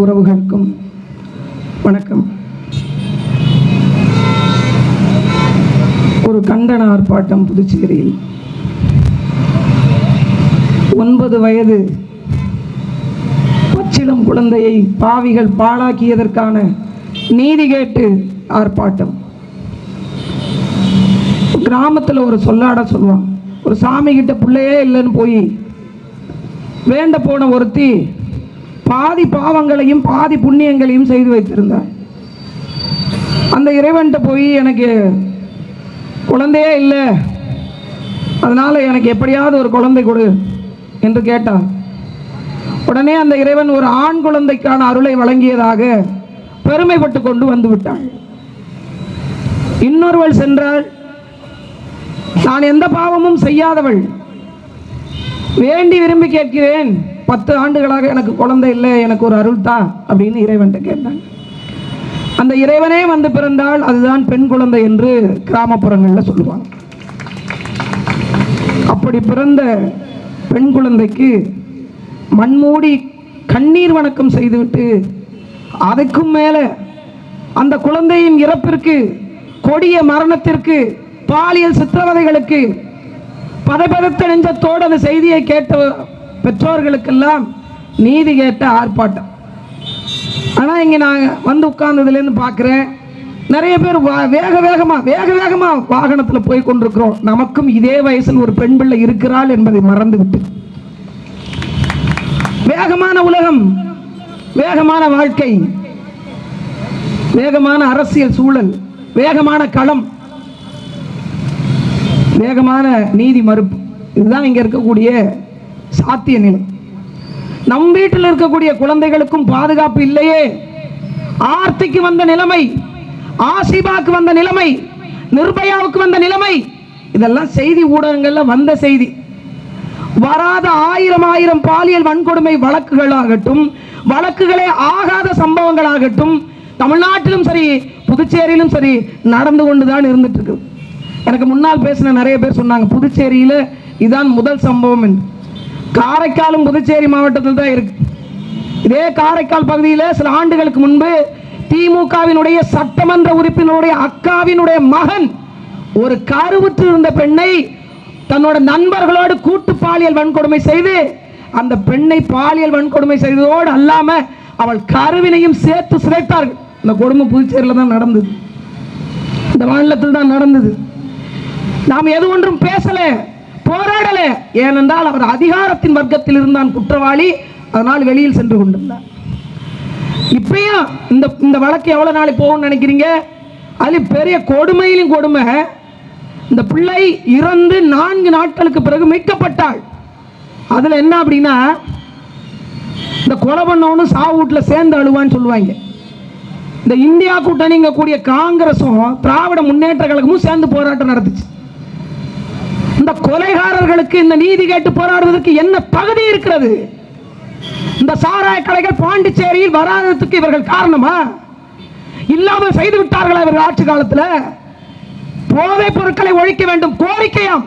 உறவுகளுக்கும் வணக்கம். ஒரு கண்டன ஆர்ப்பாட்டம் புதுச்சேரியில். ஒன்பது வயது பச்சிலம் குழந்தையை பாவிகள் பாழாக்கியதற்கான நீதி கேட்டு ஆர்ப்பாட்டம். கிராமத்தில் ஒரு சொல்லாட சொல்லுவான் ஒரு சாமி கிட்ட பிள்ளையே இல்லைன்னு போய் வேண்ட போன ஒருத்தி பாதி பாவங்களையும் பாதி புண்ணியங்களையும் செய்து வைத்திருந்தார். அந்த இறைவன்கிட்ட போய் எனக்கு குழந்தையே இல்லை. அதனால் எனக்கு எப்படியாவது ஒரு குழந்தை கொடு என்று கேட்டார் உடனே அந்த இறைவன் ஒரு ஆண் குழந்தைக்கான அருளை வழங்கியதாக பெருமைப்பட்டு கொண்டு வந்து விட்டாள். இன்னொருவள் சென்றாள். நான் எந்த பாவமும் செய்யாதவள். வேண்டி விரும்பி கேட்கிறேன். பத்து ஆண்டுகளாக எனக்கு குழந்தை இல்லை எனக்கு ஒரு அருள் தான் அப்படின்னு இறைவன்கிட்ட கேட்டாங்க. அந்த இறைவனே வந்து பிறந்தால் அதுதான் பெண் குழந்தை என்று கிராமப்புறங்களில் சொல்லுவாங்க. அப்படி பிறந்த பெண் குழந்தைக்கு மண்மூடி கண்ணீர் வணக்கம் செய்துவிட்டு அதுக்கும் மேலே அந்த குழந்தையின் இறப்பிற்கு கொடிய மரணத்திற்கு பாலியல் சித்திரவதைகளுக்கு பதபதத்த நெஞ்சத்தோடு அந்த செய்தியை கேட்ட பெற்றோர்களுக்கெல்லாம் நீதி கேட்ட ஆர்ப்பாட்டம். ஆனால் இங்கே நான் வந்து உட்கார்ந்ததுலேருந்து பார்க்குறேன் நிறைய பேர் வா- வேக வேகமாக வேக வேகமாக வாகனத்தில் போய் கொண்டிருக்கிறோம். நமக்கும் இதே வயசில் ஒரு பெண் பிள்ளை இருக்கிறாள் என்பதை மறந்துவிட்டு. வேகமான உலகம் வேகமான வாழ்க்கை வேகமான அரசியல் சூழல் வேகமான களம் வேகமான நீதி மறுப்பு. இதுதான் இங்க இருக்கக்கூடிய சாத்திய நிலை. நம் வீட்டில் இருக்கக்கூடிய குழந்தைகளுக்கும் பாதுகாப்பு இல்லையே. ஆர்த்திக்கு வந்த நிலைமை ஆசிபாக்கு வந்த நிலைமை நிர்பயாவுக்கு வந்த நிலைமை இதெல்லாம் செய்தி ஊடகங்கள்ல வந்த செய்தி. வராத ஆயிரம் ஆயிரம் பாலியல் வன்கொடுமை வழக்குகளாகட்டும் வழக்குகளே ஆகாத சம்பவங்களாகட்டும் தமிழ்நாட்டிலும் சரி புதுச்சேரியிலும் சரி நடந்து கொண்டுதான் இருந்துட்டு இருக்கு எனக்கு முன்னால் பேசின நிறைய பேர் சொன்னாங்க புதுச்சேரியில் இதான் முதல் சம்பவம் என்று. காரைக்காலும் புதுச்சேரி மாவட்டத்தில் தான் இருக்கு. இதே காரைக்கால் பகுதியில் சில ஆண்டுகளுக்கு முன்பு திமுகவினுடைய சட்டமன்ற உறுப்பினருடைய அக்காவினுடைய மகன் ஒரு கருவுற்று இருந்த பெண்ணை தன்னோட நண்பர்களோடு கூட்டு பாலியல் வன்கொடுமை செய்து அந்த பெண்ணை பாலியல் வன்கொடுமை செய்ததோடு அல்லாம அவள் கருவினையும் சேர்த்து சிதைத்தார்கள். இந்த கொடுமை புதுச்சேரியில் தான் நடந்தது. இந்த மாநிலத்தில் தான் நடந்தது. நாம் எது ஒன்றும் பேசல போராடல. ஏனென்றால் அவர் அதிகாரத்தின் வர்க்கத்தில் இருந்தான் குற்றவாளி. அதனால் வெளியில் சென்று கொண்டிருந்தார். இப்பயும் இந்த இந்த வழக்கு எவ்வளோ நாளைக்கு போகும்னு நினைக்கிறீங்க? அது பெரிய கொடுமையிலும் கொடுமை. இந்த பிள்ளை இறந்து நான்கு நாட்களுக்கு பிறகு மீட்கப்பட்டாள். அதில் என்ன அப்படின்னா இந்த கொலை பண்ணவனும் சாவு வீட்டில் சேர்ந்து அழுவான்னு சொல்லுவாங்க. இந்த இந்தியா கூட்டணிங்க கூடிய காங்கிரஸும் திராவிட முன்னேற்ற கழகமும் சேர்ந்து போராட்டம் நடத்துச்சு. இந்த கொலைகாரர்களுக்கு இந்த நீதி கேட்டு போராடுவதற்கு என்ன தகுதி இருக்கிறது? இந்த சாராய கடைகள் பாண்டிச்சேரியில் வராததுக்கு இவர்கள் காரணமா? இல்லாமல் செய்து விட்டார்களா இவர்கள் ஆட்சி காலத்தில்? போதைப் பொருட்களை ஒழிக்க வேண்டும் கோரிக்கையாம்.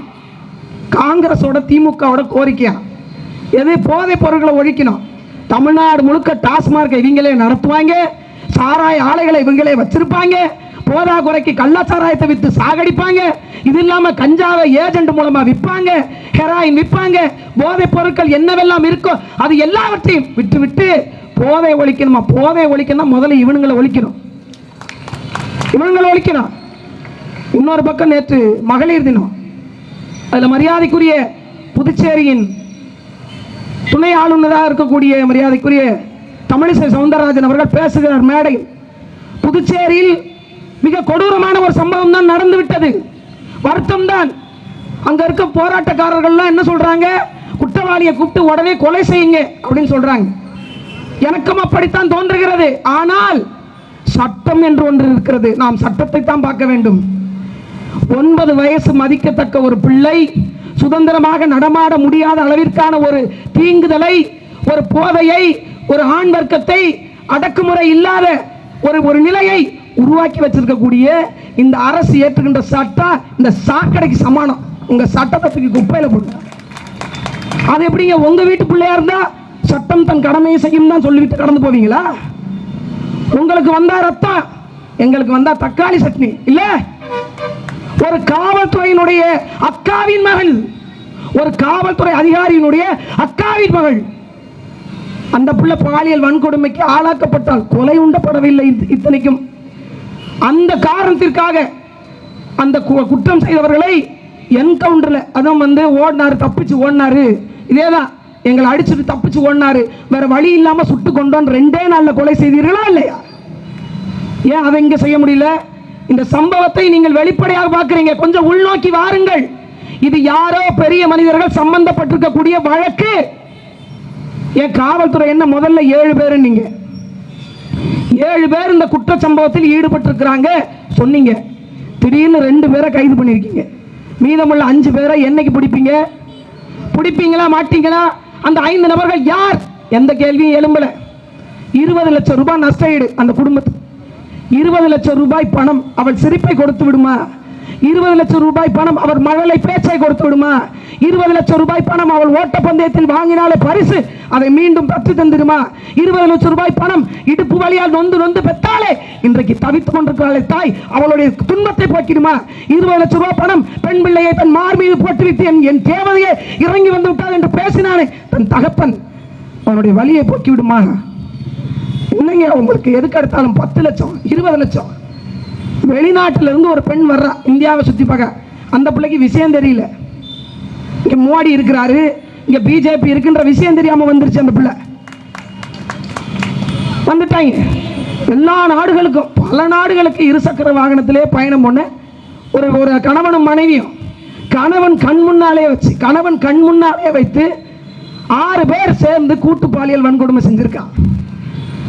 காங்கிரஸோட திமுகவோட கோரிக்கையாம். எது போதைப் பொருட்களை ஒழிக்கணும்? தமிழ்நாடு முழுக்க டாஸ்மார்க்கை இவங்களே நடத்துவாங்க சாராய ஆலைகளை இவங்களே வச்சிருப்பாங்க போதா குறைக்கு கள்ளச்சாராயத்தை வித்து சாகடிப்பாங்க. இது இல்லாம கஞ்சாவை ஏஜென்ட் மூலமா விற்பாங்க. ஹெராயின் விற்பாங்க. போதை பொருட்கள் என்னவெல்லாம் இருக்கோ அது எல்லாவற்றையும் விட்டு விட்டு போதை ஒழிக்கணுமா? போதை ஒழிக்கணும் முதல்ல இவனுங்களை ஒழிக்கணும். இவனுங்களை ஒழிக்கணும். இன்னொரு பக்கம் நேற்று மகளிர் தினம். அதில் மரியாதைக்குரிய புதுச்சேரியின் துணை ஆளுநராக இருக்கக்கூடிய மரியாதைக்குரிய தமிழிசை சவுந்தரராஜன் அவர்கள் பேசுகிறார் மேடையில். புதுச்சேரியில் மிக கொடூரமான ஒரு சம்பவம் தான் நடந்து விட்டது வருத்தம் தான் அங்க இருக்க போராட்டக்காரர்கள்லாம் என்ன சொல்றாங்க? குற்றவாளியை கூப்பிட்டு உடனே கொலை செய்யுங்க அப்படின்னு சொல்றாங்க. எனக்கும் அப்படித்தான் தோன்றுகிறது. ஆனால் சட்டம் என்று ஒன்று இருக்கிறது. நாம் சட்டத்தை தான் பார்க்க வேண்டும். ஒன்பது வயசு மதிக்கத்தக்க ஒரு பிள்ளை சுதந்திரமாக நடமாட முடியாத அளவிற்கான ஒரு தீங்குதலை ஒரு போதையை ஒரு ஆண் வர்க்கத்தை அடக்குமுறை இல்லாத ஒரு ஒரு நிலையை உருவாக்கி வச்சிருக்கக்கூடிய இந்த அரசு ஏற்றுகின்ற சட்டம் இந்த சாக்கடைக்கு சமானம். உங்க சட்டத்தை தூக்கி குப்பையில போடுங்க அது எப்படிங்க? உங்க வீட்டு பிள்ளையா இருந்தா சட்டம் தன் கடமையை செய்யும் தான் சொல்லிவிட்டு கடந்து போவீங்களா? உங்களுக்கு வந்தா ரத்தம் எங்களுக்கு வந்தா தக்காளி சட்னி. இல்ல? ஒரு காவல்துறையினுடைய அக்காவின் மகள் ஒரு காவல்துறை அதிகாரியினுடைய அக்காவின் மகள். அந்த பிள்ளை பாலியல் வன்கொடுமைக்கு ஆளாக்கப்பட்டால் கொலை உண்டப்படவில்லை இத்தனைக்கும். அந்த காரணத்திற்காக அந்த கு- குற்றம் செய்தவர்களை என்கவுண்டரில் அதுவும் வந்து ஓடினார் தப்பிச்சு ஓடினாரு. இதேதான் எங்களை அடிச்சுட்டு தப்பிச்சு ஓடினாரு. வேற வழி இல்லாமல் சுட்டு கொண்டோன்னு ரெண்டே நாளில் கொலை செய்தீர்களா இல்லையா? ஏன் அதை இங்கே செய்ய முடியல? இந்த சம்பவத்தை நீங்கள் வெளிப்படையாக பார்க்குறீங்க. கொஞ்சம் உள்நோக்கி வாருங்கள். இது யாரோ பெரிய மனிதர்கள் சம்பந்தப்பட்டிருக்கக்கூடிய வழக்கு. ஏன் காவல்துறை என்ன முதல்ல ஏழு பேர் நீங்கள் ஏழு பேர் இந்த குற்ற சம்பவத்தில் ஈடுபட்டிருக்கிறாங்க. சொன்னீங்க. திடீர்னு ரெண்டு பேரை கைது பண்ணியிருக்கீங்க. மீதமுள்ள அஞ்சு பேரை என்னைக்கு பிடிப்பீங்க? பிடிப்பீங்களா மாட்டீங்களா? அந்த ஐந்து நபர்கள் யார்? எந்த கேள்வியும் எழும்பலை. இருபது லட்சம் ரூபாய் நஷ்ட ஈடு அந்த குடும்பத்துக்கு. இருபது லட்சம் ரூபாய் பணம். அவள் சிரிப்பை கொடுத்து விடுமா? இருபது லட்சம் ரூபாய் பணம் அவர் மழலை பேச்சை கொடுத்து விடுமா? இருபது லட்சம் ரூபாய் பணம் அவள் ஓட்டப்பந்தயத்தில் வாங்கினாலே பரிசு அதை மீண்டும் பெற்று தந்துடுமா? இருபது லட்சம் ரூபாய் பணம் இடுப்பு வழியால் நொந்து நொந்து பெற்றாலே இன்றைக்கு தவித்துக் கொண்டிருக்கிறாளே தாய் அவளுடைய துன்பத்தை போக்கிடுமா? இருபது லட்சம் ரூபாய் பணம் பெண் பிள்ளையை தன் மார் மீது போட்டுவிட்டு என் என் தேவதையே இறங்கி வந்து விட்டாள் என்று பேசினானே தன் தகப்பன் அவனுடைய வலியை போக்கி விடுமா என்னங்க உங்களுக்கு எதுக்கு எடுத்தாலும் பத்து லட்சம் இருபது லட்சம்? வெளிநாட்டுல இருந்து ஒரு பெண் வர்றா இந்தியாவை சுத்தி பார்க்க. அந்த பிள்ளைக்கு விஷயம் தெரியல. இங்க மோடி இருக்கிறாரு இங்க பிஜேபி இருக்குன்ற விஷயம் தெரியாம வந்துருச்சு அந்த பிள்ளை. வந்துட்டாங்க. எல்லா நாடுகளுக்கும் பல நாடுகளுக்கு இருசக்கர வாகனத்திலே பயணம் பண்ண ஒரு ஒரு கணவனும் மனைவியும் கணவன் கண் முன்னாலே வச்சு கணவன் கண் முன்னாலே வைத்து ஆறு பேர் சேர்ந்து கூட்டு பாலியல் வன்கொடுமை செஞ்சிருக்கான்.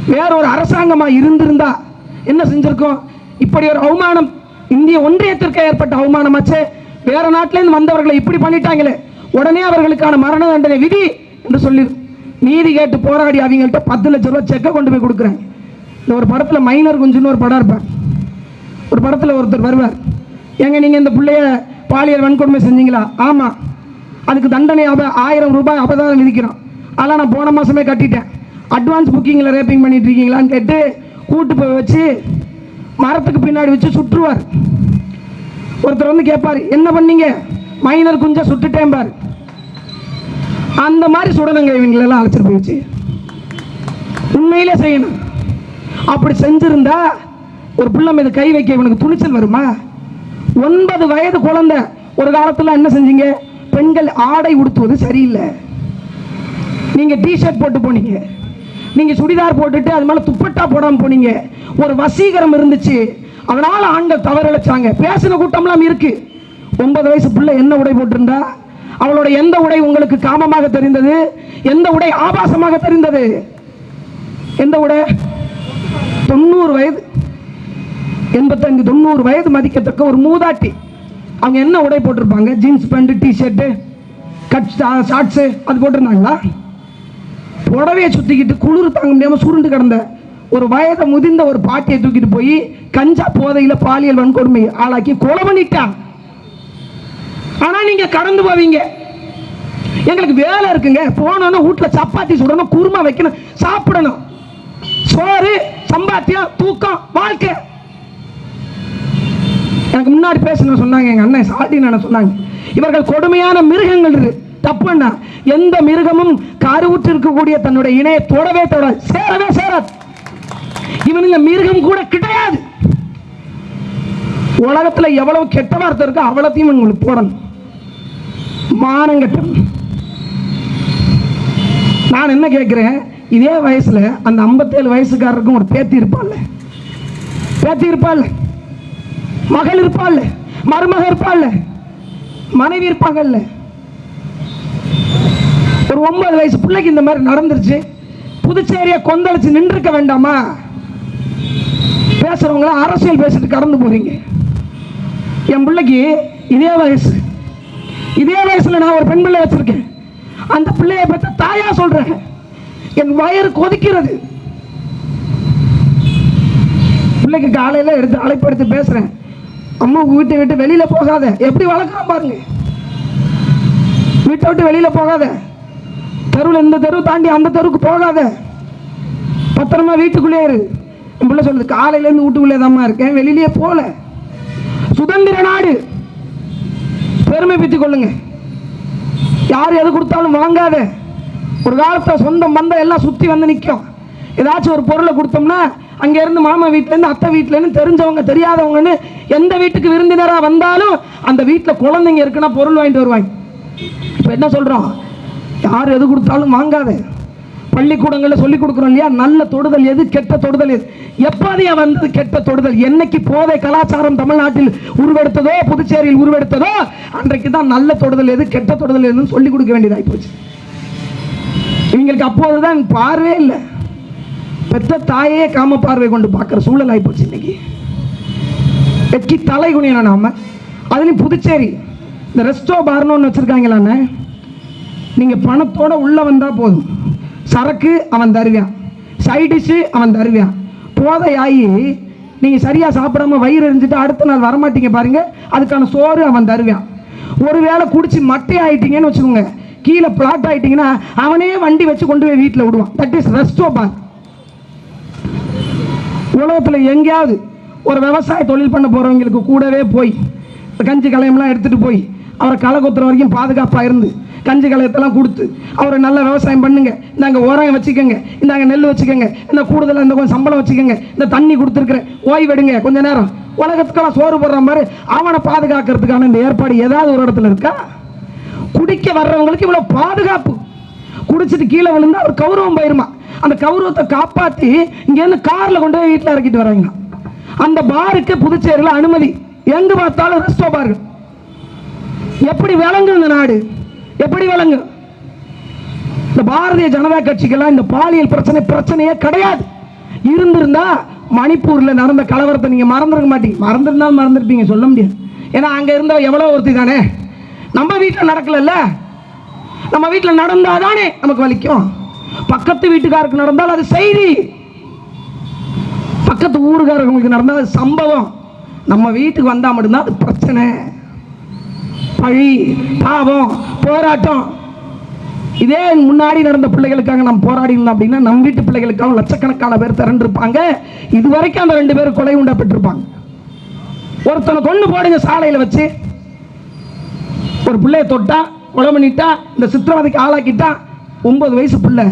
வேற ஒரு அரசாங்கமா இருந்திருந்தா என்ன செஞ்சிருக்கோம்? இப்படி ஒரு அவமானம் இந்திய ஒன்றியத்திற்கு ஏற்பட்ட அவமானமாச்சே வேற நாட்டிலேருந்து வந்தவர்களை இப்படி பண்ணிட்டாங்களே. உடனே அவர்களுக்கான மரண தண்டனை விதி என்று சொல்லி நீதி கேட்டு போராடி அவங்கள்ட்ட பத்து லட்ச ரூபா செக்கை கொண்டு போய் கொடுக்குறாங்க இந்த ஒரு படத்தில் மைனர் குஞ்சுன்னு ஒரு படம் இருப்பார். ஒரு படத்தில் ஒருத்தர் வருவார். ஏங்க நீங்கள் இந்த பிள்ளைய பாலியல் வன்கொடுமை செஞ்சீங்களா? ஆமாம் அதுக்கு தண்டனை அப ஆயிரம் ரூபாய் அபதாரம் விதிக்கிறோம் அதெல்லாம் நான் போன மாதமே கட்டிட்டேன். அட்வான்ஸ் புக்கிங்கில் ரேப்பிங் பண்ணிட்டு இருக்கீங்களான்னு கேட்டு கூட்டு போய் வச்சு மரத்துக்கு பின்னாடி வச்சு சுற்றுவார். ஒருத்தர் வந்து கேட்பார் என்ன பண்ணீங்க? மைனர் குஞ்ச சுட்டுட்டேன் பார். அந்த மாதிரி சுடணுங்க இவங்களெல்லாம் அழைச்சிட்டு போய் வச்சு உண்மையிலே செய்யணும். அப்படி செஞ்சிருந்தா ஒரு பிள்ளை மீது கை வைக்க இவனுக்கு துணிச்சல் வருமா? ஒன்பது வயது குழந்தை ஒரு காலத்தில் என்ன செஞ்சீங்க? பெண்கள் ஆடை உடுத்துவது சரியில்லை. நீங்கள் டிஷர்ட் போட்டு போனீங்க. நீங்க சுடிதார் போட்டுட்டு அது மேல துப்பட்டா போடாம போனீங்க. ஒரு வசீகரம் இருந்துச்சு. அதனால ஆண்கள் தவறிழைச்சாங்க. பேசின கூட்டம்லாம் இருக்கு. ஒன்பது வயசு பிள்ளை என்ன உடை போட்டிருந்தா? அவளோட எந்த உடை உங்களுக்கு காமமாக தெரிந்தது? எந்த உடை ஆபாசமாக தெரிந்தது? எந்த உடை? தொண்ணூறு வயது எண்பத்தஞ்சு தொண்ணூறு வயது மதிக்கத்தக்க ஒரு மூதாட்டி. அவங்க என்ன உடை போட்டிருப்பாங்க? Jeans pant T-shirt cut shorts அது போட்டிருந்தாங்களா? புடவையை சுற்றிக்கிட்டு குளிர் தாங்க முடியாமல் சுருண்டு கிடந்த ஒரு வயதை முதிர்ந்த ஒரு பாட்டியை தூக்கிட்டு போய் கஞ்சா போதையில் பாலியல் வன்கொடுமை ஆளாக்கி கொலை பண்ணிட்டான் ஆனால் நீங்கள் கடந்து போவீங்க. எங்களுக்கு வேலை இருக்குங்க. போனோன்னா வீட்டில் சப்பாத்தி சுடணும் குருமா வைக்கணும் சாப்பிடணும். சோறு சம்பாத்தியம் தூக்கம் வாழ்க்கை. எனக்கு முன்னாடி பேசணும் சொன்னாங்க எங்கள் அண்ணன் சாட்டின்னு சொன்னாங்க? இவர்கள் கொடுமையான மிருகங்கள் இருக்கு தப்புன்னா எந்த மிருகமும் கருவுற்று இருக்கக்கூடிய தன்னுடைய இணையை தொடவே தொடாது. சேரவே சேராது. இவனுங்க மிருகம் கூட கிடையாது. உலகத்துல எவ்வளவு கெட்ட வார்த்தை இருக்கோ அவ்வளோத்தையும் உங்களுக்கு போடணும். மானம் கட்டணும். நான் என்ன கேட்கிறேன்? இதே வயசுல அந்த 57 வயசுக்காரருக்கும் ஒரு பேத்தி இருப்பாள் பேத்தி இருப்பாள்ல? மகள் இருப்பாள்ல? மருமக இருப்பாள்ல? மனைவி இருப்பாங்கல்ல? ஒரு ஒன்பது வயசு பிள்ளைக்கு இந்த மாதிரி நடந்துருச்சு. புதுச்சேரியை கொந்தளிச்சு நின்றுக்க வேண்டாமா? பேசுறவங்கள அரசியல் பேசிட்டு கடந்து போறீங்க. என் பிள்ளைக்கு இதே வயசு. இதே வயசுல நான் ஒரு பெண் பிள்ளை வச்சிருக்கேன். அந்த பிள்ளைய பற்றி தாயா சொல்றேன் என் வயிறு கொதிக்கிறது. பிள்ளைக்கு காலையில எடுத்து அழைப்பு எடுத்து பேசுறேன். அம்மா வீட்டை விட்டு வெளியில போகாத. எப்படி வளர்க்குறான் பாருங்க. வீட்டை விட்டு வெளியில போகாத. தெருவில் இந்த தெரு தாண்டி அந்த தெருவுக்கு போகாத. பத்திரமா வீட்டுக்குள்ளே இரு. என் பிள்ளை சொல்லுது காலையிலேருந்து வீட்டுக்குள்ளே தாம்மா இருக்கேன் வெளியிலேயே போகல. சுதந்திர நாடு. பெருமை பற்றி கொள்ளுங்க. யார் எது கொடுத்தாலும் வாங்காத. ஒரு காலத்தில் சொந்த பந்தம் எல்லாம் சுற்றி வந்து நிற்கும் ஏதாச்சும் ஒரு பொருளை கொடுத்தோம்னா அங்கேருந்து மாமா வீட்டிலேருந்து அத்தை வீட்டிலேருந்து தெரிஞ்சவங்க தெரியாதவங்கன்னு எந்த வீட்டுக்கு விருந்தினராக வந்தாலும் அந்த வீட்டில் குழந்தைங்க இருக்குன்னா பொருள் வாங்கிட்டு வருவாங்க. இப்போ என்ன சொல்கிறோம் யார் எது கொடுத்தாலும் வாங்காத. பள்ளிக்கூடங்களில் சொல்லிக் கொடுக்குறோம் இல்லையா? நல்ல தொடுதல் எது கெட்ட தொடுதல் எது? எப்போதையா வந்தது கெட்ட தொடுதல்? என்னைக்கு போதை கலாச்சாரம் தமிழ்நாட்டில் உருவெடுத்ததோ புதுச்சேரியில் உருவெடுத்ததோ அன்றைக்கு தான் நல்ல தொடுதல் எது கெட்ட தொடுதல் எதுன்னு சொல்லிக் கொடுக்க வேண்டியதாகி போச்சு இவங்களுக்கு அப்போதுதான் பார்வே இல்லை. பெற்ற தாயே காம பார்வை கொண்டு பார்க்குற சூழல் ஆகிப்போச்சு இன்னைக்கு. வெட்கி தலை குனியணும் நாம. அதுலேயும் புதுச்சேரி. இந்த ரெஸ்டோ பார்னு ஒன்று வச்சுருக்காங்களாண்ணே? நீங்கள் பணத்தோட உள்ளே வந்தால் போதும். சரக்கு அவன் தருவான். சைடிஷு அவன் தருவான். போதை ஆகி நீங்கள் சரியாக சாப்பிடாம வயிறு எரிஞ்சிட்டு அடுத்த நாள் வரமாட்டீங்க பாருங்கள் அதுக்கான சோறு அவன் தருவான். ஒருவேளை குடிச்சு மட்டை ஆயிட்டீங்கன்னு வச்சுக்கோங்க. கீழே பிளாட் ஆயிட்டீங்கன்னா அவனே வண்டி வச்சு கொண்டு போய் வீட்டில் விடுவான். தட் இஸ் ரெஸ்டோ பார் உலகத்தில் எங்கேயாவது ஒரு விவசாய தொழில் பண்ண போகிறவங்களுக்கு கூடவே போய் கஞ்சி கலையம்லாம் எடுத்துகிட்டு போய் அவரை களை கொத்துற வரைக்கும் பாதுகாப்பாக இருந்து கஞ்சி கலையத்தெல்லாம் கொடுத்து அவரை நல்ல விவசாயம் பண்ணுங்க. இந்தாங்க உரம் வச்சுக்கோங்க. இந்தாங்க நெல் வச்சுக்கோங்க. இந்த கூடுதலாக இந்த கொஞ்சம் சம்பளம் வச்சுக்கோங்க. இந்த தண்ணி கொடுத்துருக்குறேன் ஓய்வெடுங்க கொஞ்ச நேரம். உலகத்துக்கெல்லாம் சோறு போடுற மாதிரி அவனை பாதுகாக்கிறதுக்கான இந்த ஏற்பாடு ஏதாவது ஒரு இடத்துல இருக்கா? குடிக்க வர்றவங்களுக்கு இவ்வளோ பாதுகாப்பு. குடிச்சிட்டு கீழே விழுந்தா ஒரு கௌரவம் போயிருமா? அந்த கௌரவத்தை காப்பாற்றி இங்கேருந்து காரில் கொண்டு போய் வீட்டில் இறக்கிட்டு வராங்க அந்த பாருக்கு புதுச்சேரியில் அனுமதி. எங்கு பார்த்தாலும் ரெஸ்டோ பாரு எப்படி விளங்கும் இந்த நாடு? எப்படி விளங்கும் இந்த பாரதிய ஜனதா கட்சிக்கெல்லாம் இந்த பாலியல் பிரச்சனை பிரச்சனையே கிடையாது. இருந்திருந்தா மணிப்பூர்ல நடந்த கலவரத்தை நீங்க மறந்துருக்க மாட்டீங்க. மறந்துருந்தாலும் மறந்துருப்பீங்க சொல்ல முடியாது. ஏன்னா அங்க இருந்த எவ்வளோ ஒருத்தி தானே? நம்ம வீட்டில் நடக்கலல்ல? நம்ம வீட்டில் நடந்தால் தானே நமக்கு வலிக்கும்? பக்கத்து வீட்டுக்காருக்கு நடந்தால் அது செய்தி. பக்கத்து ஊருக்காரங்களுக்கு நடந்தால் அது சம்பவம். நம்ம வீட்டுக்கு வந்தால் மட்டும்தான் அது பிரச்சனை. பழி பாவம். போராட்டம். இதே முன்னாடி நடந்த பிள்ளைகளுக்காக நம்ம போராடி இருந்தோம் அப்படின்னா நம்ம வீட்டு பிள்ளைகளுக்காக லட்சக்கணக்கான பேர் திரண்டிருப்பாங்க. இது வரைக்கும் அந்த ரெண்டு பேரும் கொலை உண்டப்பட்டிருப்பாங்க ஒருத்தனை கொண்டு போடுங்க சாலையில் வச்சு. ஒரு பிள்ளைய தொட்டா கொலை பண்ணிட்டா இந்த சித்திரவதைக்கு ஆளாக்கிட்டா ஒன்பது வயசு பிள்ளை.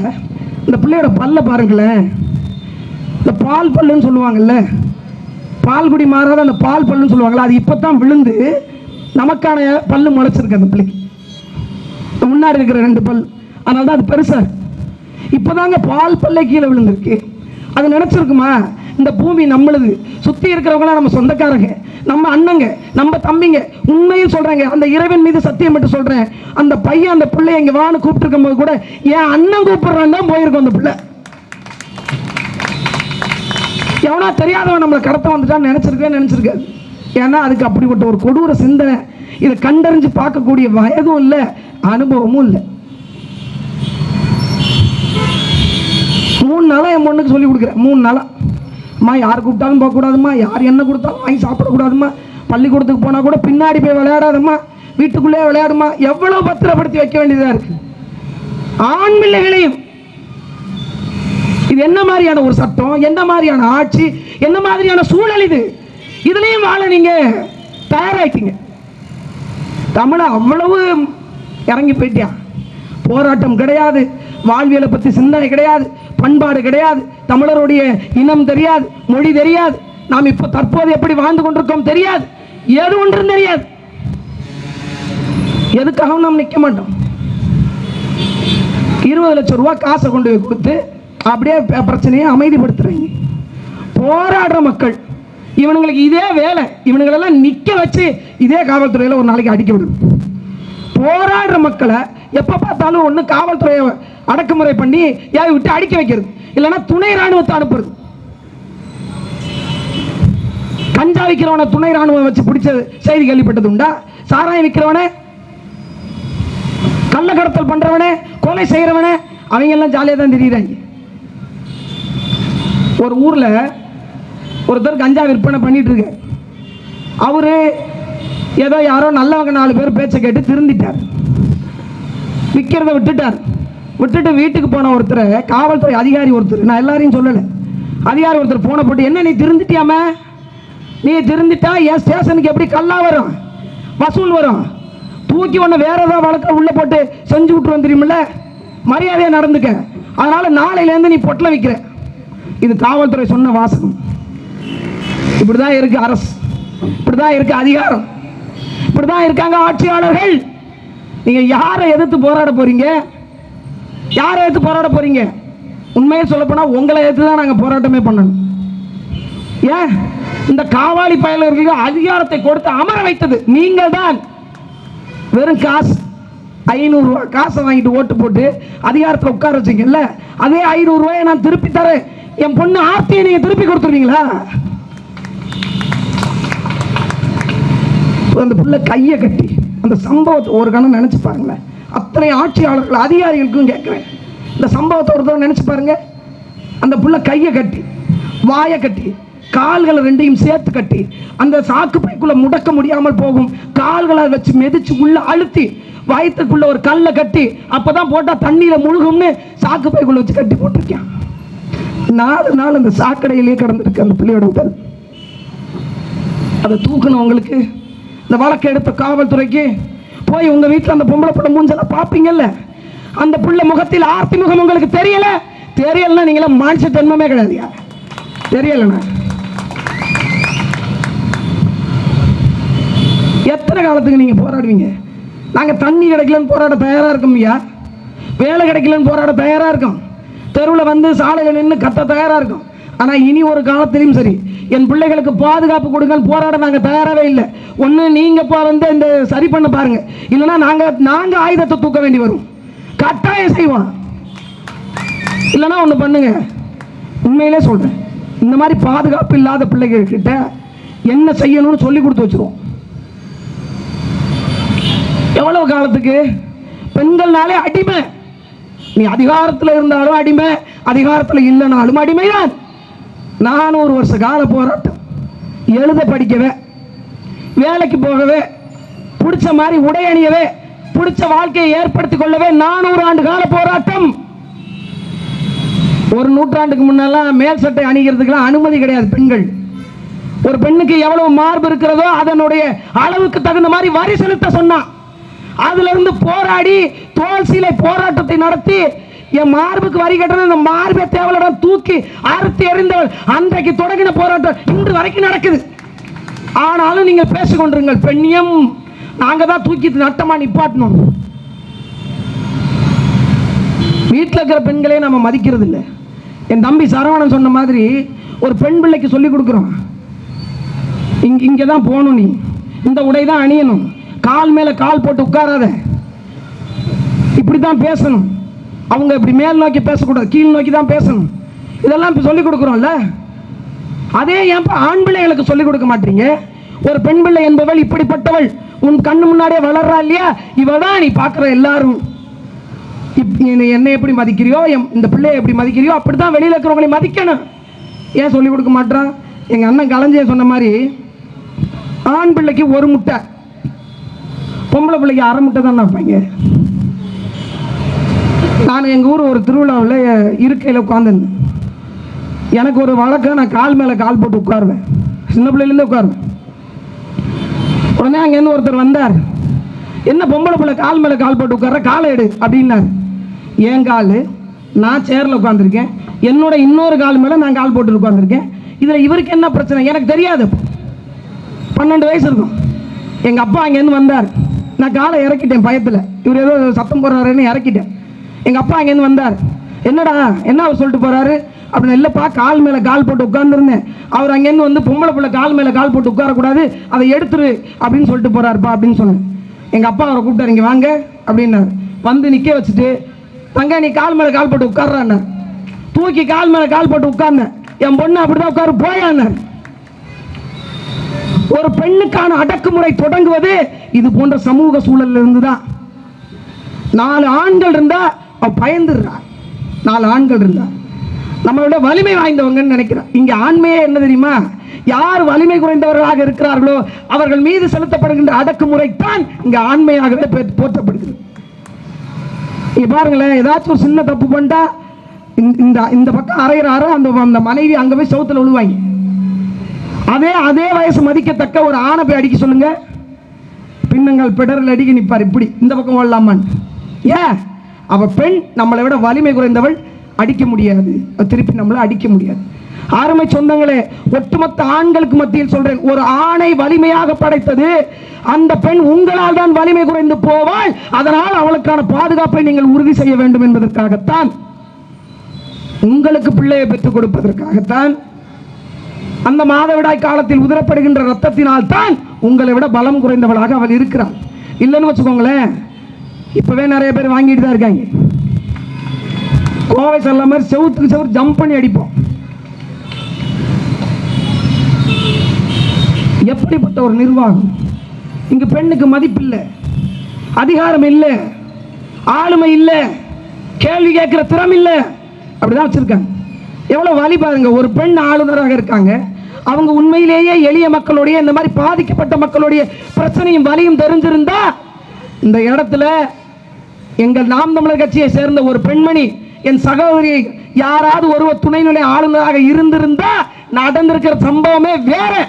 இந்த பிள்ளையோட பல்ல பாருங்களேன். இந்த பால் பல்லுன்னு சொல்லுவாங்கல்ல. பால் குடி மாறாத அந்த பால் பல்லுன்னு சொல்லுவாங்கள்ல அது இப்போ தான் விழுந்து நமக்கான பல்லு முளைச்சிருக்கு அந்த பிள்ளைக்கு. முன்னாடி இருக்கிற ரெண்டு பல். அதனால தான் அது பெருசா இப்போதாங்க பால் பல்லே கீழே விழுந்திருக்கு. அது நினைச்சிருக்குமா? இந்த பூமி நம்மளுது. சுத்தி இருக்கிறவங்களாம் நம்ம சொந்தக்காரங்க. நம்ம அண்ணங்க நம்ம தம்பிங்க. உண்மையும் சொல்கிறாங்க அந்த இறைவன் மீது சத்தியம் மட்டும் சொல்றேன். அந்த பையன் அந்த பிள்ளைய இங்கே வான்னு கூப்பிட்டுருக்கும் போது கூட என் அண்ணன் கூப்பிடுறான் தான் போயிருக்கும் அந்த பிள்ளை. எவனா தெரியாதவன் நம்மளை கடத்த வந்துட்டான்னு நினச்சிருக்கவே நினச்சிருக்காது. ஏன்னா அதுக்கு அப்படிப்பட்ட ஒரு கொடூர சிந்தனை. இதை கண்டறிஞ்சு பார்க்கக்கூடிய வயதும் இல்லை. அனுபவமும் இல்லை. மூணு நாளாக என் பொண்ணுக்கு சொல்லி கொடுக்குறேன். மூணு நாளாக அம்மா யார் கூப்பிட்டாலும் போகக்கூடாதும்மா. யார் என்ன கொடுத்தாலும் வாங்கி சாப்பிடக்கூடாதும்மா. பள்ளிக்கூடத்துக்கு போனால் கூட பின்னாடி போய் விளையாடாதம்மா. வீட்டுக்குள்ளே விளையாடுமா எவ்வளோ பத்திரப்படுத்தி வைக்க வேண்டியதாக இருக்குது ஆண் பிள்ளைகளையும். இது என்ன மாதிரியான ஒரு சட்டம்? என்ன மாதிரியான ஆட்சி? என்ன மாதிரியான சூழல் இது? இதுலேயும் வாழ நீங்கள் தயாராகிட்டீங்க தமிழை அவ்வளவு இறங்கி போயிட்டியா? போராட்டம் கிடையாது. வாழ்வியலை பத்தி சிந்தனை கிடையாது. பண்பாடு கிடையாது. தமிழருடைய இனம் தெரியாது. மொழி தெரியாது. நாம் இப்போ தற்போது எப்படி வாழ்ந்து கொண்டிருக்கோம் தெரியாது. எது ஒன்றும் தெரியாது. எதுக்காகவும் நாம் நிற்க மாட்டோம். இருபது லட்சம் ரூபா காசை கொண்டு போய் கொடுத்து அப்படியே பிரச்சனையை அமைதிப்படுத்துறீங்க. போராடுற மக்கள் இவனுங்களுக்கு இதே வேலை. இவனுங்களெல்லாம் நிற்க வச்சு இதே காவல்துறையில் ஒரு நாளைக்கு அடிக்க விடும் போராடுற மக்களை எப்போ பார்த்தாலும் ஒன்று காவல்துறையை அடக்குமுறை பண்ணி ஏவி விட்டு அடிக்க வைக்கிறது? இல்லைன்னா துணை ராணுவத்தை அனுப்புறது. கஞ்சா விற்கிறவனை துணை ராணுவம் வச்சு பிடிச்ச செய்தி கேள்விப்பட்டது உண்டா? சாராயம் விற்கிறவனே கள்ள கடத்தல் பண்றவனே கொலை செய்யறவனே அவங்க எல்லாம் ஜாலியாக தான் தெரியுறாங்க. ஒரு ஊர்ல ஒருத்தர் கஞ்சா விற்பனை பண்ணிட்டு இருக்கு அவரு ஏதோ யாரோ நல்லவங்க நாலு பேர் பேச்சை கேட்டு திருந்திட்டார். விற்கிறத விட்டுட்டார். விட்டுட்டு வீட்டுக்கு போன ஒருத்தர் காவல்துறை அதிகாரி ஒருத்தர் நான் எல்லாரையும் சொல்லலை. அதிகாரி ஒருத்தர் போன போட்டு என்ன நீ திருந்திட்டியாம? நீ திருந்திட்டா என் ஸ்டேஷனுக்கு எப்படி கல்லா வரும்? வசூல் வரும்? தூக்கி ஒன்று வேற ஏதாவது வழக்க உள்ளே போட்டு செஞ்சு விட்டு வந்துடுமில்ல மரியாதையாக நடந்துக்க. அதனால் நாளையிலேருந்து நீ பொட்டில் விற்கிற இது காவல்துறை சொன்ன வாசகம். இப்படி தான் இருக்குது அரசு. இப்படி தான் இருக்குது அதிகாரம். இப்படிதான் இருக்காங்க ஆட்சியாளர்கள். நீங்க யாரை எதிர்த்து போராட போறீங்க? யாரை எதிர்த்து போராட போறீங்க? உண்மையை சொல்லப்போனால் உங்களை எதிர்த்து தான் நாங்கள் போராட்டமே பண்ணணும். ஏன்? இந்த காவாலி பயலர்களுக்கு அதிகாரத்தை கொடுத்து அமர வைத்தது. நீங்கள் தான். வெறும் காசு. ஐநூறுரூவா காசை வாங்கிட்டு ஓட்டு போட்டு அதிகாரத்தில் உட்கார வச்சிங்கல்ல அதே ஐநூறுரூவாயை நான் திருப்பி தரேன். என் பொண்ணு ஆர்த்தியை நீங்கள் திருப்பி கொடுத்துருவீங்களா? அந்த பிள்ளை கையை கட்டி அந்த சம்பவத்தை ஒரு கணம் நினைச்சு பாருங்களேன். அத்தனை ஆட்சியாளர்கள் அதிகாரிகளுக்கும் கேட்குறேன். இந்த சம்பவத்தை ஒரு நினச்சி நினைச்சு பாருங்க. அந்த புள்ள கையை கட்டி வாயை கட்டி கால்களை ரெண்டையும் சேர்த்து கட்டி அந்த சாக்கு பைக்குள்ள முடக்க முடியாமல் போகும். கால்களை வச்சு மெதிச்சு உள்ள அழுத்தி வயத்துக்குள்ள ஒரு கல்லை கட்டி அப்பதான் போட்டா தண்ணியில முழுகும்னு சாக்கு பைக்குள்ள வச்சு கட்டி போட்டிருக்கேன். நாலு நாள் அந்த சாக்கடையிலேயே கடந்திருக்கு அந்த பிள்ளையோட உடல். அதை தூக்கணும் அவங்களுக்கு இந்த வழக்கு எடுத்த காவல்துறைக்கு போய் உங்கள் வீட்டில் அந்த பொம்பளை படம் மூஞ்செல்லாம் பார்ப்பீங்கல்ல அந்த புள்ள முகத்தில் ஆர்த்தி முகம் உங்களுக்கு தெரியல? தெரியலன்னா நீங்களாம் மனுஷ ஜென்மமே கிடையாதுயா தெரியலண்ணா. எத்தனை காலத்துக்கு நீங்கள் போராடுவீங்க? நாங்கள் தண்ணி கிடைக்கலன்னு போராட தயாராக இருக்கோம் ஐயா. வேலை கிடைக்கலன்னு போராட தயாராக இருக்கோம். தெருவில் வந்து சாலையில் நின்று கத்த தயாராக இருக்கும். ஆனால் இனி ஒரு காலத்திலையும் சரி. என் பிள்ளைகளுக்கு பாதுகாப்பு கொடுங்கள் போராட நாங்கள் தயாராகவே இல்லை. ஒன்று நீங்கள் இப்போ வந்து இந்த சரி பண்ண பாருங்க. இல்லைன்னா நாங்கள் நாங்கள் ஆயுதத்தை தூக்க வேண்டி வரும். கட்டாயம் செய்வோம். இல்லைன்னா ஒன்று பண்ணுங்க. உண்மையிலே சொல்கிறேன் இந்த மாதிரி பாதுகாப்பு இல்லாத பிள்ளைகள்கிட்ட என்ன செய்யணும்னு சொல்லி கொடுத்து வச்சிருவோம். எவ்வளவு காலத்துக்கு? பெண்கள்னாலே அடிமை. நீ அதிகாரத்தில் இருந்தாலும் அடிமை அதிகாரத்தில் இல்லைனாலும் அடிமைதான். நானூறு வருஷ கால போராட்டம். எழுத படிக்கவே வேலைக்கு போகவே பிடிச்ச மாதிரி உடை அணியவே பிடிச்ச வாழ்க்கையை ஏற்படுத்திக் கொள்ளவே நானூறு ஆண்டு கால போராட்டம். ஒரு நூற்றாண்டுக்கு முன்னெல்லாம் மேல் சட்டை அணிகிறதுக்கெல்லாம் அனுமதி கிடையாது பெண்கள். ஒரு பெண்ணுக்கு எவ்வளவு மார்பு இருக்கிறதோ அதனுடைய அளவுக்கு தகுந்த மாதிரி வரி செலுத்த சொன்னான். அதுல இருந்து போராடி தோல் சீலை போராட்டத்தை நடத்தி என் மார்புக்கு வரி கட்டணும் இந்த மார்பை தேவலோட தூக்கி அறுத்து எறிந்தவள் அன்றைக்கு தொடங்கின போராட்டம் இன்று வரைக்கும் நடக்குது. ஆனாலும் நீங்கள் பேசிக்கொண்டிருங்கள் பெண்ணியம். நாங்க தான் தூக்கி நட்டமா நிப்பாட்டணும். வீட்டில் இருக்கிற பெண்களே நம்ம மதிக்கிறது இல்லை என் தம்பி சரவணன் சொன்ன மாதிரி ஒரு பெண் பிள்ளைக்கு சொல்லி கொடுக்குறோம். இங்க இங்கே தான் போகணும் நீ. இந்த உடை தான் அணியணும். கால் மேலே கால் போட்டு உட்காராத. இப்படி தான் பேசணும். அவங்க இப்படி மேல் நோக்கி பேசக்கூடாது கீழ் நோக்கி தான் பேசணும். இதெல்லாம் இப்போ சொல்லிக் கொடுக்குறோம்ல? அதே ஏன்ப்பா ஆண் பிள்ளைகளுக்கு சொல்லிக் கொடுக்க மாட்டீங்க? ஒரு பெண் பிள்ளை என்பவள் இப்படிப்பட்டவள் உன் கண்ணு முன்னாடியே வளர்றா இல்லையா? இவ தான் நீ பார்க்குற எல்லாரும். இப்- நீ என்னை எப்படி மதிக்கிறியோ என் இந்த பிள்ளையை எப்படி மதிக்கிறியோ அப்படி தான் வெளியில் இருக்கிறவங்களை மதிக்கணும். ஏன் சொல்லிக் கொடுக்க மாட்டான் எங்கள் அண்ணன் கலைஞன் சொன்ன மாதிரி ஆண் பிள்ளைக்கு ஒரு முட்டை பொம்பளை பிள்ளைக்கு அரை முட்டை தான் வைப்பாங்க. நான் எங்கள் ஊர் ஒரு திருவிழாவில் இருக்கையில் உட்காந்துருந்தேன் எனக்கு ஒரு வழக்கம் நான் கால் மேலே கால் போட்டு உட்காருவேன். சின்ன பிள்ளையிலேருந்து உட்காருவேன். உடனே அங்கேருந்து ஒருத்தர் வந்தார். என்ன பொம்பளை பிள்ளை கால் மேலே கால் போட்டு உட்கார காலை எடு அப்படின்னாரு. என் கால்? நான் சேரில் உட்காந்துருக்கேன் என்னோட இன்னொரு கால் மேலே நான் கால் போட்டு உட்காந்துருக்கேன் இதில் இவருக்கு என்ன பிரச்சனை? எனக்கு தெரியாது. பன்னெண்டு வயசு இருக்கும். எங்கள் அப்பா அங்கேருந்து வந்தார். நான் காலை இறக்கிட்டேன் பயத்தில். இவர் ஏதோ சத்தம் போடுறாருன்னு இறக்கிட்டேன். எங்கள் அப்பா அங்கேருந்து வந்தார். என்னடா என்ன அவர் சொல்லிட்டு போகிறாரு அப்படின்னு இல்லைப்பா கால் மேலே கால் போட்டு உட்காந்துருந்தேன் அவர் அங்கேருந்து வந்து பொம்பளை பிள்ளை கால் மேலே கால் போட்டு உட்காரக்கூடாது அதை எடுத்துரு அப்படின்னு சொல்லிட்டு போகிறாருப்பா அப்படின்னு சொன்னேன். எங்கள் அப்பா அவரை கூப்பிட்டாரு இங்கே வாங்க அப்படின்னாரு. வந்து நிற்க வச்சுட்டு தங்க நீ கால் மேலே கால் போட்டு உட்கார்றான்னு தூக்கி கால் மேலே கால் போட்டு உட்கார்ந்தேன். என் பொண்ணு அப்படிதான் உட்காரு போயான்னார் ஒரு பெண்ணுக்கான அடக்குமுறை தொடங்குவது இது போன்ற சமூக சூழல்ல இருந்து தான் நாலு ஆண்கள் இருந்தால் அவள் பயந்துடுறா நாலு ஆண்கள் இருந்தா நம்மளோட வலிமை வாய்ந்தவங்கன்னு நினைக்கிறான். இங்கே ஆண்மையே என்ன தெரியுமா? யார் வலிமை குறைந்தவர்களாக இருக்கிறார்களோ அவர்கள் மீது செலுத்தப்படுகின்ற அடக்குமுறை தான் இங்கே ஆண்மையாகவே போற்றப்படுகிறது. நீங்க பாருங்களேன் ஏதாச்சும் ஒரு சின்ன தப்பு பண்ணிட்டா இந்த- இந்த இந்த பக்கம் அரைகிறாரோ அந்த அந்த மனைவி அங்கே போய் சவுத்தில் விழுவாங்க அதே அதே வயசு மதிக்கத்தக்க ஒரு ஆணை போய் அடிக்க சொல்லுங்க. பின்னங்கள் பிடரில் அடிக்க நிற்பார் இப்படி இந்த பக்கம் ஓடலாமான்னு. ஏன்? அவ பெண் நம்மளை விட வலிமை குறைந்தவள் அடிக்க முடியாது. திருப்பி நம்மளை அடிக்க முடியாது. ஆறுமை சொந்தங்களே ஒட்டுமொத்த ஆண்களுக்கு மத்தியில் சொல்றேன் ஒரு ஆணை வலிமையாக படைத்தது அந்த பெண் உங்களால் தான் வலிமை குறைந்து போவாள் அதனால் அவளுக்கான பாதுகாப்பை நீங்கள் உறுதி செய்ய வேண்டும் என்பதற்காகத்தான் உங்களுக்கு பிள்ளையை பெற்றுக் கொடுப்பதற்காகத்தான் அந்த மாதவிடாய் காலத்தில் உதிரப்படுகின்ற ரத்தத்தினால் தான் உங்களை விட பலம் குறைந்தவளாக அவள் இருக்கிறாள். இல்லைன்னு வச்சுக்கோங்களேன். இப்பவே நிறைய பேர் வாங்கிட்டு தான் இருக்காங்க. கோவை சொல்ல மாதிரி செவுத்துக்கு செவுத்து ஜம்ப் பண்ணி அடிப்போம். எப்படிப்பட்ட ஒரு நிர்வாகம்? இங்கு பெண்ணுக்கு மதிப்பு இல்லை. அதிகாரம் இல்லை. ஆளுமை இல்லை. கேள்வி கேட்கிற திறம் இல்லை. அப்படிதான் வச்சிருக்காங்க. எவ்வளவு வலி பாருங்க. ஒரு பெண் ஆளுநராக இருக்காங்க. அவங்க உண்மையிலேயே எளிய மக்களுடைய இந்த மாதிரி பாதிக்கப்பட்ட மக்களுடைய பிரச்சனையும் வலியும் தெரிஞ்சிருந்தா இந்த இடத்துல எங்கள் நாம் தமிழர் கட்சியை சேர்ந்த ஒரு பெண்மணி என் சகோதரி யாராவது ஒருவர் துணைநிலை ஆளுநராக இருந்திருந்தா நடந்திருக்கிற சம்பவமே வேற.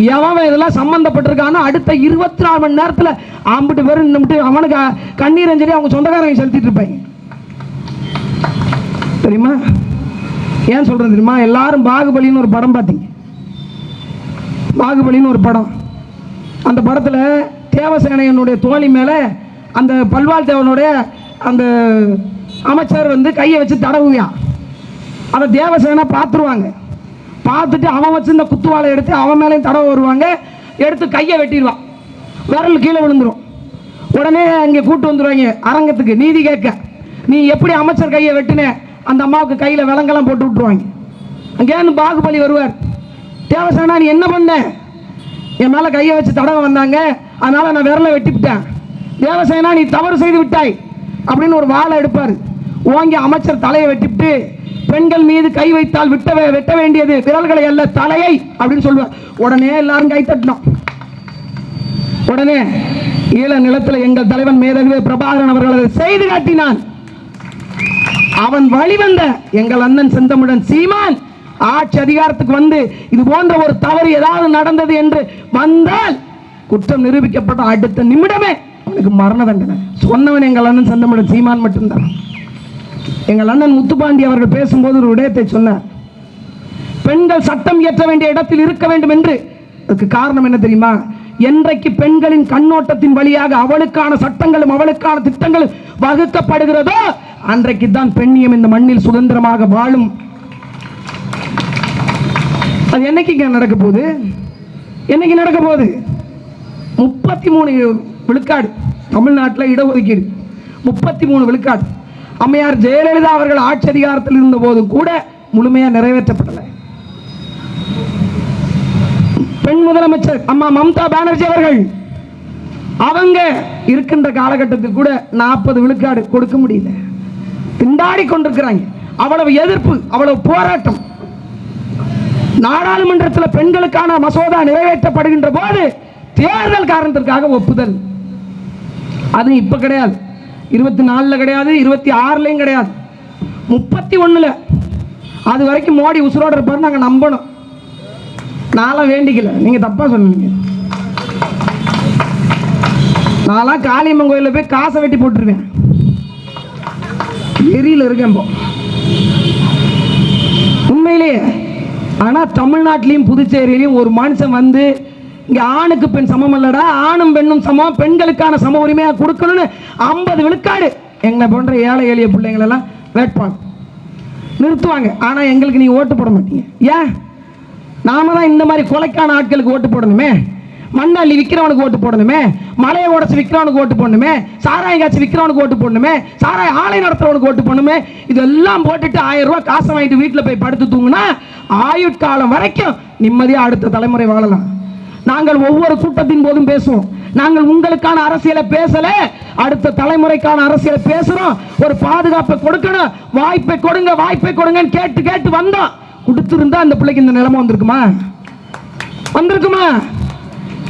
எவன் இதெல்லாம் சம்பந்தப்பட்டிருக்கானோ அடுத்த இருபத்தி நாலு மணி நேரத்தில் ஆம்பிட்டு பேரும் நின்றுட்டு அவனுக்கு கண்ணீர் அஞ்சலி அவங்க சொந்தக்காரங்க செலுத்திட்டு இருப்பாங்க. தெரியுமா? ஏன் சொல்றது தெரியுமா? எல்லாரும் பாகுபலின்னு ஒரு படம் பார்த்தீங்க. பாகுபலின்னு ஒரு படம். அந்த படத்தில் தேவசேனையனுடைய தோழி மேலே அந்த பல்வாள் தேவனுடைய அந்த அமைச்சர் வந்து கையை வச்சு தடவுவியான் அதை தேவசேனா பார்த்துருவாங்க. பார்த்துட்டு அவன் வச்சிருந்த குத்துவாளை எடுத்து அவன் மேலேயும் தடவை வருவாங்க. எடுத்து கையை வெட்டிடுவான். விரல் கீழே விழுந்துரும். உடனே அங்கே கூட்டு வந்துடுவாங்க அரங்கத்துக்கு நீதி கேட்க. நீ எப்படி அமைச்சர் கையை வெட்டின? அந்த அம்மாவுக்கு கையில் விலங்கெல்லாம் போட்டு விட்டுருவாங்க. அங்கேருந்து பாகுபலி வருவார். தேவசேனா நீ என்ன பண்ண? என் மேலே கையை வச்சு தடவை வந்தாங்க. அதனால் நான் விரலை வெட்டிவிட்டேன். தேவசேனா நீ தவறு செய்து விட்டாய் அப்படின்னு ஒரு வாளை எடுப்பார். ஓங்கி அமைச்சர் தலையை வெட்டிவிட்டு பெண்கள் மீது கை வைத்தால் விட்ட வெட்ட வேண்டியது விரல்களை அல்ல தலையை அப்படின்னு சொல்லுவார். உடனே எல்லாரும் கை தட்டினோம். உடனே ஈழ நிலத்தில் எங்கள் தலைவன் மேதகுவே பிரபாகரன் அவர்கள் அதை செய்து காட்டினான். அவன் வழிவந்த எங்கள் அண்ணன் செந்தமிழன் சீமான் ஆட்சி அதிகாரத்துக்கு வந்து இது போன்ற ஒரு தவறு ஏதாவது நடந்தது என்று வந்தால் குற்றம் நிரூபிக்கப்பட்ட அடுத்த நிமிடமே அவனுக்கு மரண தண்டனை. சொன்னவன் எங்கள் அண்ணன் செந்தமிழன் சீமான் மட்டும்தான். எங்கள் அண்ணன் முத்துப்பாண்டி அவர்கள் பேசும்போது ஒரு விடயத்தை சொன்னார். பெண்கள் சட்டம் இயற்ற வேண்டிய இடத்தில் இருக்க வேண்டும் என்று. அதுக்கு காரணம் என்ன தெரியுமா? என்றைக்கு பெண்களின் கண்ணோட்டத்தின் வழியாக அவளுக்கான சட்டங்களும் அவளுக்கான திட்டங்களும் வகுக்கப்படுகிறதோ அன்றைக்கு தான் பெண்ணியம் இந்த மண்ணில் சுதந்திரமாக வாழும். அது என்னைக்கு நடக்க போகுது? என்னைக்கு நடக்க போகுது? முப்பத்தி மூணு விழுக்காடு. தமிழ்நாட்டில் இடஒதுக்கீடு. முப்பத்தி மூணு விழுக்காடு. அம்மையார் ஜெயலலிதா அவர்கள் ஆட்சி அதிகாரத்தில் இருந்தபோது கூட முழுமையாக நிறைவேற்றப்படலை. பெண் முதலமைச்சர் அம்மா மம்தா பானர்ஜி அவர்கள் அவங்க இருக்கின்ற காலகட்டத்தில் கூட நாற்பது விழுக்காடு கொடுக்க முடியல. திண்டாடி கொண்டிருக்கிறாங்க. அவ்வளவு எதிர்ப்பு அவ்வளவு போராட்டம். நாடாளுமன்றத்தில் பெண்களுக்கான மசோதா நிறைவேற்றப்படுகின்ற போது தேர்தல் காரணத்திற்காக ஒப்புதல். அது இப்ப கிடையாது. இருபத்தி நாலில் கிடையாது இருபத்தி ஆறுலயும் கிடையாது. முப்பத்தி ஒண்ணுல அது வரைக்கும் மோடி உசுரோட இருப்பார் நாங்கள் நம்பணும். நான்லாம் வேண்டிக்கல. நீங்க தப்பா சொன்னீங்க. நான்லாம் காளியம்மன் கோயிலில் போய் காசை வெட்டி போட்டுருவேன். எரியில் இருக்கேன் இப்போ. உண்மையிலேயே ஆனால் தமிழ்நாட்டிலையும் புதுச்சேரியிலையும் ஒரு மனுஷன் வந்து இங்கே ஆணுக்கு பெண் சமம் இல்லடா ஆணும் பெண்ணும் சமம். பெண்களுக்கான சம உரிமையாக கொடுக்கணும்னு ஐம்பது விழுக்காடு. எங்களை போன்ற ஏழை எளிய பிள்ளைங்களெல்லாம் வேட்பாங்க நிறுத்துவாங்க. ஆனால் எங்களுக்கு நீ ஓட்டு போட மாட்டீங்க. ஏன்? நாம தான் இந்த மாதிரி கொலைக்கான ஆட்களுக்கு ஓட்டு போடணுமே. மண்ணாளி விற்கிறவனுக்கு ஓட்டு போடணுமே. மலையை உடச்சி விற்கிறவனுக்கு ஓட்டு போடணுமே. சாராயம் காய்ச்சி விற்கிறவனுக்கு ஓட்டு போடணுமே. சாராய ஆலை நடத்துறவனுக்கு ஓட்டு போடணுமே. இதெல்லாம் போட்டுட்டு ஆயிரம் ரூபா காசை வாங்கிட்டு வீட்டில் போய் படுத்து தூங்குனா ஆயுட்காலம் வரைக்கும் நிம்மதியாக அடுத்த தலைமுறை வாழலாம். நாங்கள் ஒவ்வொரு கூட்டத்தின் போதும் பேசுவோம். நாங்கள் உங்களுக்கான அரசியலை பேசல அடுத்த தலைமுறைக்கான அரசியலை பேசுறோம். ஒரு பாதுகாப்பை கொடுக்கணும் வாய்ப்பை கொடுங்க வாய்ப்பை கொடுங்கன்னு கேட்டு கேட்டு வந்தோம். கொடுத்துருந்தா அந்த பிள்ளைக்கு இந்த நிலைமை வந்திருக்குமா? வந்திருக்குமா?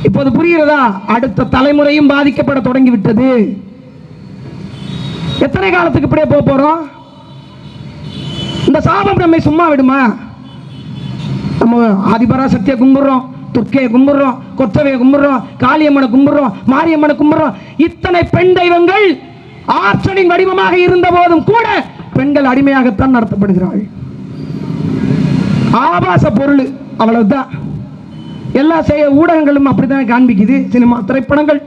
இப்போது புரிகிறதா? அடுத்த தலைமுறையும் பாதிக்கப்பட தொடங்கி விட்டது எத்தனை காலத்துக்கு இப்படியே போக போறோம்? இந்த சாபம் நம்மை சும்மா விடுமா? நம்ம ஆதிபராசக்தியை கும்பிடுறோம். துர்க்கையை கும்பிடுறோம் கொத்தவையை கும்பிடுறோம் காளியம்மனை கும்பிடுறோம் மாரியம்மனை கும்பிடுறோம். இத்தனை பெண் தெய்வங்கள் ஆற்றலின் வடிவமாக இருந்த போதும் கூட பெண்கள் அடிமையாகத்தான் நடத்தப்படுகிறார்கள் ஆபாச பொருள் அவ்வளவுதான். எல்லா செய்ய ஊடகங்களும் அப்படித்தான் காண்பிக்குது சினிமா திரைப்படங்கள்.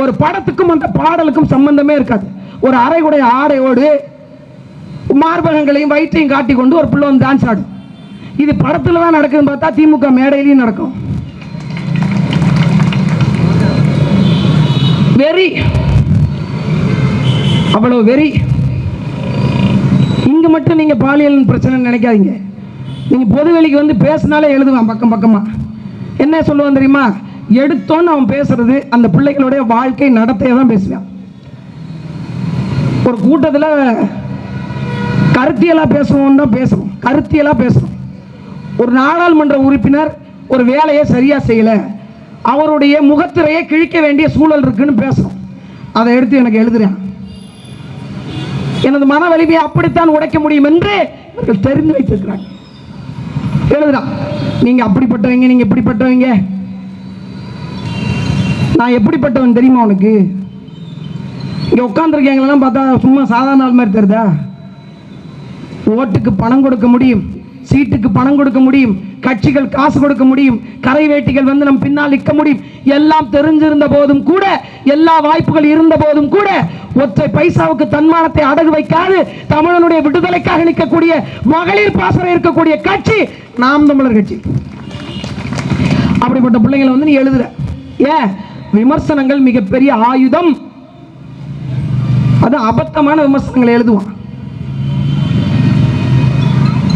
ஒரு படத்துக்கும் அந்த பாடலுக்கும் சம்பந்தமே இருக்காது. ஒரு அரைகுடைய ஆடையோடு மார்பகங்களையும் வயிற்றையும் காட்டி கொண்டு ஒரு பிள்ளை வந்து டான்ஸ் ஆடும். இது படத்துல தான் நடக்குதுன்னு பார்த்தா திமுக மேடையிலையும் நடக்கும். வெறி. அவ்வளவு வெறி. இங்க மட்டும் நீங்க பாலியல் பிரச்சனை நினைக்காதீங்க. நீங்கள் பொதுவெளிக்கு வந்து பேசினாலே எழுதுவான் பக்கம் பக்கமா. என்ன சொல்லுவான் தெரியுமா? எடுத்தோன்னு அவன் பேசுறது அந்த பிள்ளைகளுடைய வாழ்க்கை நடத்தையை தான் பேசுவான். ஒரு கூட்டத்தில் கருத்தியெல்லாம் பேசுவோம் தான் பேசுவோம். கருத்தியெல்லாம் பேசுவோம். ஒரு நாடாளுமன்ற உறுப்பினர் ஒரு வேலையை சரியாக செய்யலை. அவருடைய முகத்திரையை கிழிக்க வேண்டிய சூழல் இருக்குன்னு பேசுகிறோம் அதை எடுத்து எனக்கு எழுதுறேன். எனது மன வலிமையை அப்படித்தான் உடைக்க முடியும் என்று இவர்கள் தெரிந்து வைத்திருக்கிறாங்க எழுதுறான் நீங்கள் அப்படிப்பட்டவங்க நீங்கள் இப்படிப்பட்டவங்க. நான் எப்படிப்பட்டவன் தெரியுமா உனக்கு? இங்கே உட்காந்துருக்கீங்களெல்லாம் பார்த்தா சும்மா சாதாரண ஆள் மாதிரி தெரியுதா? ஓட்டுக்கு பணம் கொடுக்க முடியும். சீட்டுக்கு பணம் கொடுக்க முடியும் கட்சிகள் காசு கொடுக்க முடியும் கரை வேட்டிகள் வந்து நம் பின்னால் நிற்க முடியும். எல்லாம் தெரிஞ்சிருந்த போதும் கூட எல்லா வாய்ப்புகள் இருந்த போதும் கூட ஒற்றை பைசாவுக்கு தன்மானத்தை அடகு வைக்காது தமிழனுடைய விடுதலைக்காக நிற்கக்கூடிய மகளிர் பாசனம் இருக்கக்கூடிய கட்சி நாம் தமிழர் கட்சி. அப்படிப்பட்ட பிள்ளைங்களை வந்து நீ எழுதுற. ஏன்? விமர்சனங்கள் மிகப்பெரிய ஆயுதம். அது அபத்தமான விமர்சனங்களை எழுதுவான்.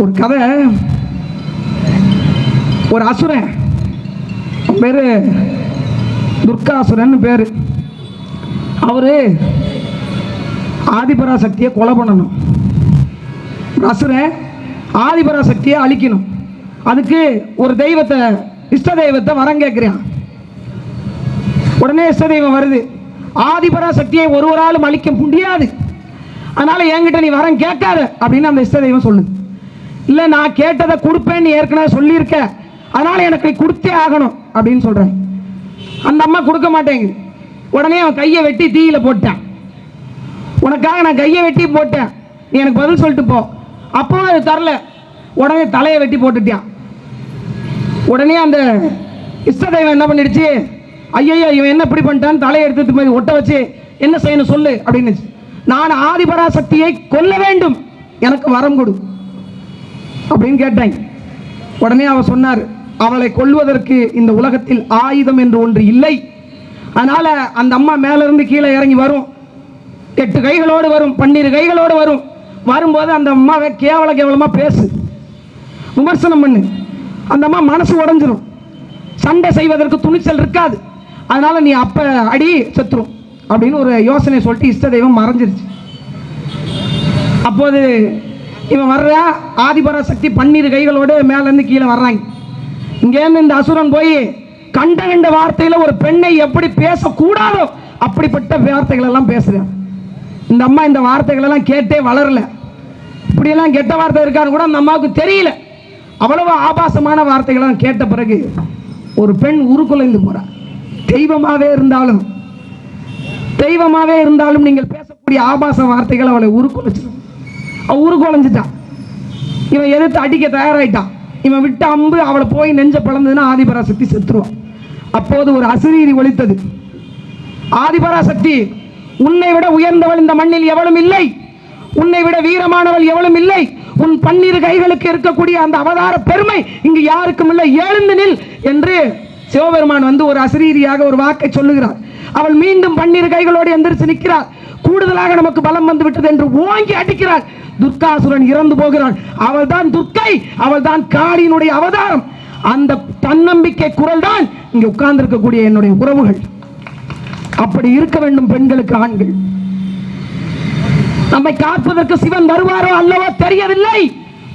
ஒரு கதை. ஒரு அசுரன். பேர் துர்காசுரன் பேரு. அவரு ஆதிபராசக்தியை கொலை பண்ணணும். ஒரு அசுரன் ஆதிபராசக்தியை அழிக்கணும். அதுக்கு ஒரு தெய்வத்தை இஷ்ட தெய்வத்தை வரம் கேட்குறான். உடனே இஷ்ட தெய்வம் வருது. ஆதிபராசக்தியை ஒருவராலும் அழிக்க முடியாது. அதனால என்கிட்ட நீ வரம் கேட்காத அப்படின்னு அந்த இஷ்ட தெய்வம் சொல்லுது. இல்லை நான் கேட்டதை கொடுப்பேன்னு ஏற்கனவே சொல்லியிருக்க. அதனால் எனக்கு கொடுத்தே ஆகணும் அப்படின்னு சொல்கிறேன் அந்த அம்மா கொடுக்க மாட்டேங்குது. உடனே அவன் கையை வெட்டி தீயில் போட்டான். உனக்காக நான் கையை வெட்டி போட்டேன். நீ எனக்கு பதில் சொல்லிட்டு போ. அப்பவும் அது தரல. உடனே தலையை வெட்டி போட்டுட்டான். உடனே அந்த இஷ்ட தெய்வம் என்ன பண்ணிடுச்சு? ஐயையோ இவன் என்ன இப்படி பண்ணிட்டான்னு தலையை எடுத்து மாதிரி ஒட்ட வச்சு என்ன செய்யணும் சொல்லு அப்படின்னு. நான் ஆதிபராசக்தியை கொல்ல வேண்டும். எனக்கு வரம் கொடு. அப்படின்னு கேட்டாங்க உடனே அவர் சொன்னார் அவளை கொல்வதற்கு இந்த உலகத்தில் ஆயுதம் என்று ஒன்று இல்லை. அதனால அந்த அம்மா மேலேருந்து கீழே இறங்கி வரும். எட்டு கைகளோடு வரும் பன்னிரு கைகளோடு வரும். வரும்போது அந்த அம்மாவை கேவல கேவலமாக பேசு. விமர்சனம் பண்ணு. அந்த அம்மா மனசு உடஞ்சிரும். சண்டை செய்வதற்கு துணிச்சல் இருக்காது. அதனால நீ அப்போ அடி செத்துரும். அப்படின்னு ஒரு யோசனை சொல்லிட்டு இஷ்ட தெய்வம் மறைஞ்சிருச்சு. அப்போது இவன் வர்றா ஆதிபராசக்தி பன்னிரு கைகளோடு மேலேருந்து கீழே வர்றாங்க. இங்கேருந்து இந்த அசுரன் போய் கண்ட கண்ட வார்த்தையில் ஒரு பெண்ணை எப்படி பேசக்கூடாதோ அப்படிப்பட்ட வார்த்தைகள் எல்லாம் பேசுகிறேன் இந்த அம்மா இந்த வார்த்தைகள் எல்லாம் கேட்டே வளரல. இப்படியெல்லாம் கெட்ட வார்த்தை இருக்கான்னு கூட அந்த அம்மாவுக்கு தெரியல. அவ்வளவு ஆபாசமான வார்த்தைகள்லாம் கேட்ட பிறகு ஒரு பெண் உருக்குலைந்து போறா. தெய்வமாகவே இருந்தாலும் தெய்வமாகவே இருந்தாலும் நீங்கள் பேசக்கூடிய ஆபாச வார்த்தைகள் அவளை உருக்குலைச்சிடும். ஊரு குழஞ்சிட்டான் இவன் எதிர்த்து அடிக்க தயாராயிட்டான். இவன் விட்ட அம்பு அவளை போய் நெஞ்ச பிளந்ததுன்னா ஆதிபராசக்தி செத்துருவான். அப்போது ஒரு அசிரீரி ஒழித்தது ஆதிபராசக்தி உன்னை விட உயர்ந்தவள் இந்த மண்ணில் எவளும் இல்லை. உன்னை விட வீரமானவள் எவளும் இல்லை. உன் பன்னிரு கைகளுக்கு இருக்கக்கூடிய அந்த அவதார பெருமை இங்கு யாருக்கும் இல்லை. எழுந்து நில் என்று சிவபெருமான் வந்து ஒரு அசிரீரியாக ஒரு வாக்கை சொல்லுகிறார். அவள் மீண்டும் பன்னிரு கைகளோடு எந்திரிச்சு நிற்கிறார். கூடுதலாக நமக்கு பலம் வந்து விட்டது என்று ஓங்கி அடிக்கிறாள் துர்காசுரன் இறந்து போகிறான். அவள் தான் துர்க்கை அவள் தான் காளியினுடைய அவதாரம். அந்த தன்னம்பிக்கை குரல் தான் இங்கே உட்கார்ந்திருக்கக்கூடிய என்னுடைய உறவுகள். அப்படி இருக்க வேண்டும் பெண்களுக்கு ஆண்கள். நம்மை காப்பதற்கு சிவன் வருவாரோ அல்லவோ தெரியவில்லை.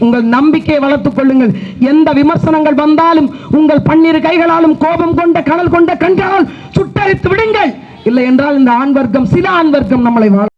உங்கள் நம்பிக்கையை வளர்த்துக் கொள்ளுங்கள். எந்த விமர்சனங்கள் வந்தாலும் உங்கள் பன்னிரு கைகளாலும் கோபம் கொண்ட கடல் கொண்ட கண்களால் சுட்டரித்து விடுங்கள். இல்லை என்றால் இந்த ஆண் வர்க்கம் சில ஆண் வர்க்கம் நம்மளை வாழ